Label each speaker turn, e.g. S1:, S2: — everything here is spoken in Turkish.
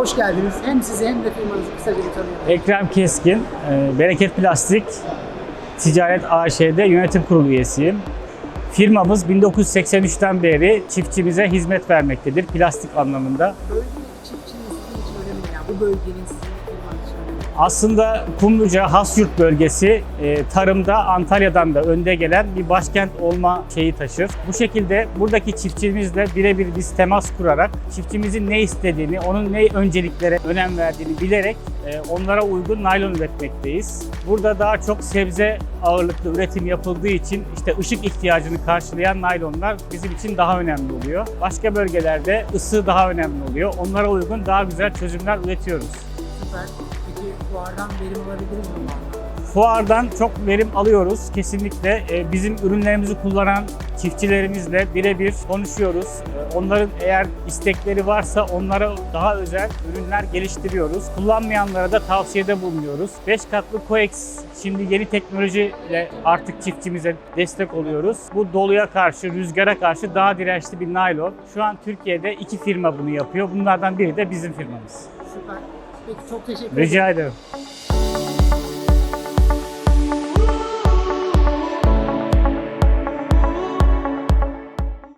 S1: Hoş geldiniz. Hem sizi hem de firmanızı kısaca bir tanıyalım.
S2: Ekrem Keskin, e, Bereket Plastik Ticaret AŞ'de yönetim kurulu üyesiyim. Firmamız 1983'ten beri çiftçimize hizmet vermektedir plastik anlamında.
S1: Bölge çiftçinin sizin için önemli. Yani bu bölgenin sizin firmanız için önemli.
S2: Aslında Kumluca Hasyurt bölgesi e, tarımda Antalya'dan da önde gelen bir başkent olma şeyi taşır. Bu şekilde buradaki çiftçimizle birebir biz temas kurarak çiftçimizin ne istediğini, onun ne önceliklere önem verdiğini bilerek e, onlara uygun naylon üretmekteyiz. Burada daha çok sebze ağırlıklı üretim yapıldığı için işte ışık ihtiyacını karşılayan naylonlar bizim için daha önemli oluyor. Başka bölgelerde ısı daha önemli oluyor. Onlara uygun daha güzel çözümler üretiyoruz.
S1: Süper. Fuardan verim alabildiniz mi?
S2: Fuardan çok verim alıyoruz. Kesinlikle e, bizim ürünlerimizi kullanan çiftçilerimizle birebir konuşuyoruz. E, Onların eğer istekleri varsa onlara daha özel ürünler geliştiriyoruz. Kullanmayanlara da tavsiyede bulunuyoruz. 5 katlı coax şimdi yeni teknolojiyle artık çiftçimize destek oluyoruz. Bu doluya karşı, rüzgara karşı daha dirençli bir naylon. Şu an Türkiye'de iki firma bunu yapıyor. Bunlardan biri de bizim firmamız.
S1: Süper. Peki çok teşekkür ederim.
S2: Rica ederim.